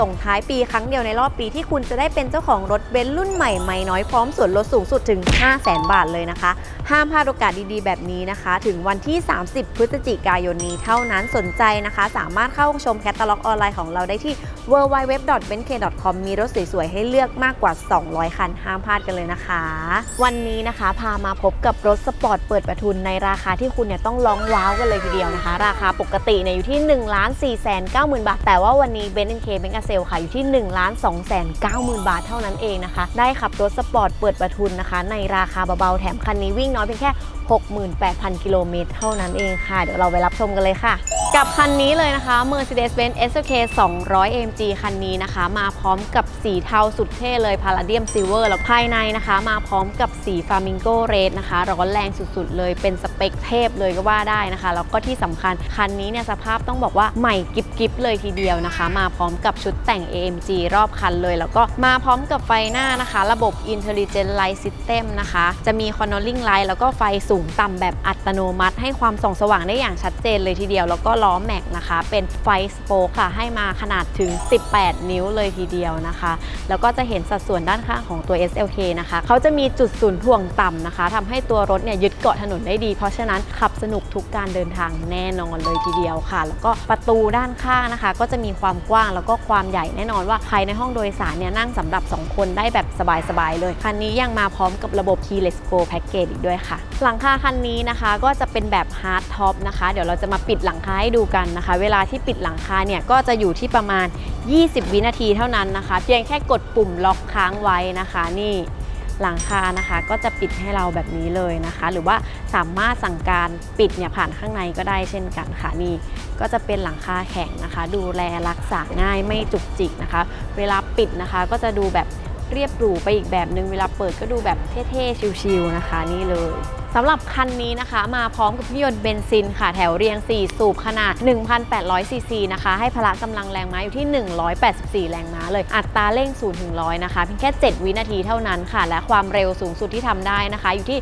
ส่งท้ายปีครั้งเดียวในรอบปีที่คุณจะได้เป็นเจ้าของรถเบนซ์รุ่นใหม่ไม่น้อยพร้อมส่วนลดสูงสุดถึง 5 0 0 0 0 0 บาทเลยนะคะห้ามพลาดโอกาสดีๆ แบบนี้นะคะ ถึงวันที่ 30 พฤศจิกายนนี้เท่านั้นสนใจนะคะ สามารถเข้าชมแคตตาล็อกออนไลน์ของเราได้ที่ www.benk.com มีรถสวยๆ ให้เลือกมากกว่า 200 คัน ห้ามพลาดกันเลยนะคะ วันนี้นะคะพามาพบกับรถสปอร์ตเปิดประทุนในราคาที่คุณเนี่ยต้องร้องว้าวกันเลยทีเดียวนะคะ ราคาปกติเนี่ยอยู่ที่1 4 9 0 0 0 บาท แต่ว่าวันนี้ b e n k b e n k a s e l ค่ะอยู่ที่ 1 2 9 0 0 0 บาทเท่านั้นเองนะคะ ได้ขับรถสปอร์ตเปิดประทุนนะคะ ในราคาเบาๆแถมคันนี้วิ่งน้อยเพียงแค่ 68,000 กิโลเมตรเท่านั้นเองค่ะ เดี๋ยวเราไปรับชมกันเลยค่ะ กับคันนี้เลยนะคะ Mercedes-Benz SLK 200 AMG คันนี้นะคะ มาพร้อมกับสีเทาสุดเท่เลย Palladium Silver แล้วภายในนะคะ มาพร้อมกับสี Flamingo Red นะคะร้อนแรงสุดๆ เลยเป็นสเปคเทพเลยก็ว่าได้นะคะ แล้วก็ที่สำคัญ คันนี้เนี่ยสภาพต้องบอกว่าใหม่กิบๆเลยทีเดียวนะคะ มาพร้อมกับชุดแต่ง AMG รอบคันเลย แล้วก็มาพร้อมกับไฟหน้านะคะ ระบบ Intelligent Light System นะคะ จะมี Cornering Light แล้วก็ไฟสูงต่ำแบบอัตโนมัติ ให้ความส่องสว่างได้อย่างชัดเจนเลยทีเดียวแล้วก็ล้อแม็กนะคะ เป็นไฟสโปคค่ะ ให้มาขนาดถึง 18 นิ้วเลยทีเดียวนะคะ แล้วก็จะเห็นสัดส่วนด้านข้างของตัว SLK นะคะ เขาจะมีจุดศูนย์ถ่วงต่ำนะคะทำให้ตัวรถเนี่ยยึดเกาะถนนได้ดี เพราะฉะนั้นขับสนุกทุกการเดินทางแน่นอนเลยทีเดียวค่ะ แล้วก็ประตูด้านข้างนะคะ ก็จะมีความกว้างแล้วก็ความใหญ่แน่นอนว่าภายในห้องโดยสารเนี่ยนั่งสำหรับ 2 คนได้แบบสบายๆเลย คันนี้ยังมาพร้อมกับระบบ Keyless Go Package อีกด้วยค่ะ หลังคาคันนี้นะคะก็จะเป็นแบบ Hard Top นะคะ เดี๋ยวเราจะมาปิดหลังคาให้ดูกันนะคะ เวลาที่ปิดหลังคาเนี่ยก็จะอยู่ที่ประมาณ 20 วินาทีเท่านั้นนะคะ เพียงแค่กดปุ่มล็อกค้างไว้นะคะนี่หลังคานะคะก็จะปิดให้เราแบบนี้เลยนะคะ หรือว่าสามารถสั่งการปิดเนี่ยผ่านข้างในก็ได้เช่นกันค่ะนี่ก็จะเป็นหลังคาแข็งนะคะ ดูแลรักษาง่ายไม่จุกจิกนะคะ เวลาปิดนะคะก็จะดูแบบเรียบหรูไปอีกแบบนึง เวลาเปิดก็ดูแบบเท่ๆชิลๆนะคะนี่เลย สำหรับคันนี้นะคะมาพร้อมกับเครื่องยนต์เบนซินค่ะแถวเรียง 4 สูบขนาด 1,800 ซีซีนะคะ ให้พละกำลังแรงม้าอยู่ที่ 184 แรงม้าเลย อัตราเร่ง 0 ถึง 100 นะคะ เพียงแค่ 7 วินาทีเท่านั้นค่ะ และความเร็วสูงสุดที่ทำได้นะคะ อยู่ที่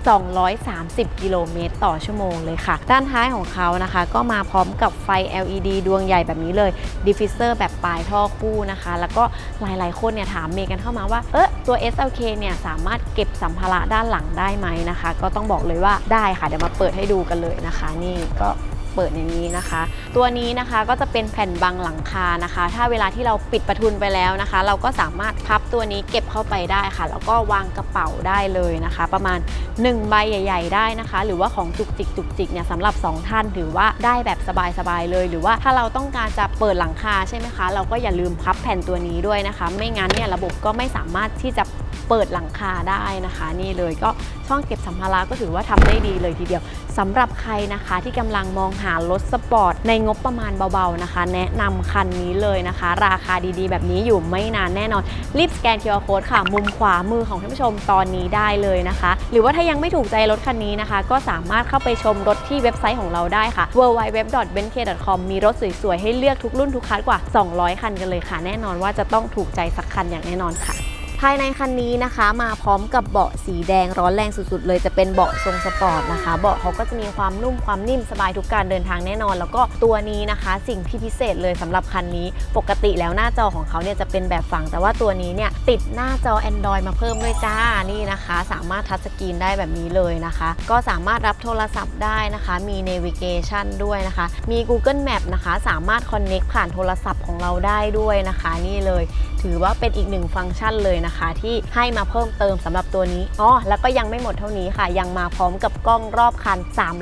230 กิโลเมตรต่อชั่วโมงเลยค่ะ ด้านท้ายของเขานะคะ ก็มาพร้อมกับไฟ LED ดวงใหญ่แบบนี้เลยดิฟฟิเซอร์แบบปลายท่อคู่นะคะ แล้วก็หลายๆ คนเนี่ยถามเมย์กันเข้ามาว่าเออตัว SLK เนี่ยสามารถเก็บสัมภาระด้านหลังได้ไหมนะคะ ก็ต้องบอกเลยว่าได้ค่ะเดี๋ยวมาเปิดให้ดูกันเลยนะคะ นี่ก็เปิดอย่างนี้นะคะ ตัวนี้นะคะก็จะเป็นแผ่นบังหลังคานะคะ ถ้าเวลาที่เราปิดประทุนไปแล้วนะคะ เราก็สามารถพับตัวนี้เก็บเข้าไปได้ค่ะ แล้วก็วางกระเป๋าได้เลยนะคะ ประมาณ 1 ใบใหญ่ ๆ ได้นะคะ หรือว่าของจุกจิกจุกจิกเนี่ยสำหรับ 2 ท่านถือว่าได้แบบสบายๆเลย หรือว่าถ้าเราต้องการจะเปิดหลังคาใช่ไหมคะ เราก็อย่าลืมพับแผ่นตัวนี้ด้วยนะคะ ไม่งั้นเนี่ยระบบก็ไม่สามารถที่จะ เปิดหลังคาได้นะคะ นี่เลยก็ช่องเก็บสัมภาระก็ถือว่าทำได้ดีเลยทีเดียวสำหรับใครนะคะที่กำลังมองหารถสปอร์ตในงบประมาณเบาๆนะคะ แนะนำคันนี้เลยนะคะ ราคาดีๆ แบบนี้อยู่ไม่นานแน่นอน รีบสแกน QR Code ค่ะ มุมขวามือของท่านผู้ชมตอนนี้ได้เลยนะคะ หรือว่าถ้ายังไม่ถูกใจรถคันนี้นะคะ ก็สามารถเข้าไปชมรถที่เว็บไซต์ของเราได้ค่ะ www.benk.com มีรถสวยๆ ให้เลือกทุกรุ่นทุกคันกว่า 200 คันกันเลยค่ะ แน่นอนว่าจะต้องถูกใจสักคันอย่างแน่นอนค่ะ ภายในคันนี้นะคะ มาพร้อมกับเบาะสีแดงร้อนแรงสุดๆ เลยจะเป็นเบาะทรงสปอร์ตนะคะ เบาะเขาก็จะมีความนุ่มความนิ่มสบายทุกการเดินทางแน่นอน แล้วก็ตัวนี้นะคะ สิ่งที่พิเศษเลยสำหรับคันนี้ ปกติแล้วหน้าจอของเขาเนี่ยจะเป็นแบบฝังแต่ว่าตัวนี้เนี่ยติดหน้าจอ Android มาเพิ่มด้วยจ้านี่นะคะ สามารถทัชสกรีนได้แบบนี้เลยนะคะ ก็สามารถรับโทรศัพท์ได้นะคะ มี navigation ด้วยนะคะ มี Google Map นะคะ สามารถ connect ผ่านโทรศัพท์ของเราได้ด้วยนะคะ นี่เลย ถือว่าเป็นอีกหนึ่งฟังก์ชันเลยนะคะ ที่ให้มาเพิ่มเติมสำหรับตัวนี้อ๋อแล้วก็ยังไม่หมดเท่านี้ค่ะ ยังมาพร้อมกับกล้องรอบคัน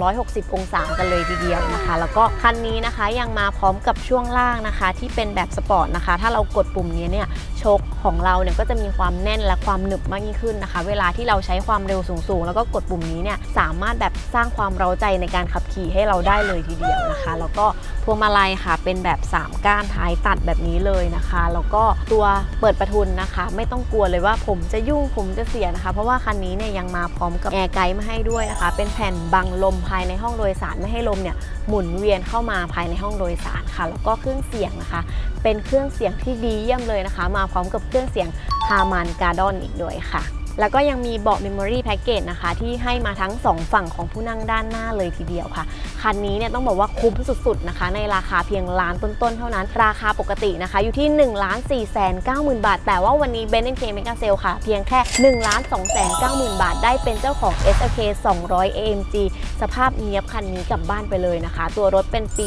360 องศากันเลยทีเดียวนะคะ แล้วก็คันนี้นะคะยังมาพร้อมกับช่วงล่างนะคะ ที่เป็นแบบสปอร์ตนะคะ ถ้าเรากดปุ่มนี้เนี่ยโชคของเราเนี่ยก็จะมีความแน่นและความหนึบมากยิ่งขึ้นนะคะ เวลาที่เราใช้ความเร็วสูงๆ แล้วก็กดปุ่มนี้เนี่ยสามารถแบบสร้างความเร้าใจในการขับขี่ให้เราได้เลยทีเดียวนะคะ แล้วก็ พวงมาลัยค่ะ เป็นแบบ 3 ก้านท้ายตัดแบบนี้เลยนะคะ แล้วก็ตัวเปิดประทุนนะคะ ไม่ต้องกลัวเลยว่าผมจะยุ่งผมจะเสียนะคะ เพราะว่าคันนี้เนี่ยยังมาพร้อมกับแอร์ไกด์มาให้ด้วยนะคะ เป็นแผ่นบังลมภายในห้องโดยสารไม่ให้ลมเนี่ยหมุนเวียนเข้ามาภายในห้องโดยสารค่ะ แล้วก็เครื่องเสียงนะคะ เป็นเครื่องเสียงที่ดีเยี่ยมเลยนะคะ มาพร้อมกับเครื่องเสียงฮามันการ์ดอนอีกด้วยค่ะ แล้วก็ยังมีเบาะ Memory Package นะคะ ที่ให้มาทั้ง 2 ฝั่งของผู้นั่งด้านหน้าเลยทีเดียวค่ะ คันนี้เนี่ยต้องบอกว่าคุ้มสุดๆนะคะ ในราคาเพียงล้านต้นๆ เท่านั้น ราคาปกตินะคะ อยู่ที่1 4 9 0 0 0 0บาท แต่ว่าวันนี้ b e n k Mega Sale ค่ะ เพียงแค่1 2 9 0 0 0 0บาท ได้เป็นเจ้าของ SLK 200 AMG สภาพเนียบคันนี้กลับบ้านไปเลยนะคะ ตัวรถเป็นปี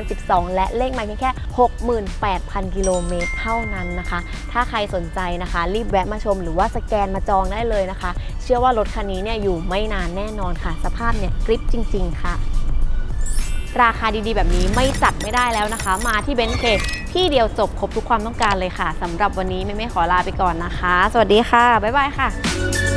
2012 และเลขไมล์เพียงแค่ 68,000 กิโลเมตรเท่านั้นนะคะ ถ้าใครสนใจนะคะ รีบแวะมาชมหรือว่าสแกนมาจอองได้เลยนะคะ เชื่อว่ารถคันนี้เนี่ยอยู่ไม่นานแน่นอนค่ะ สภาพเนี่ยกริปจริง ๆ ค่ะ ราคาดีๆ แบบนี้ไม่จัดไม่ได้แล้วนะคะ มาที่เบนซ์เคที่เดียวจบครบทุกความต้องการเลยค่ะสำหรับวันนี้ไม่ไม่ขอลาไปก่อนนะคะ สวัสดีค่ะ บ๊ายบายค่ะ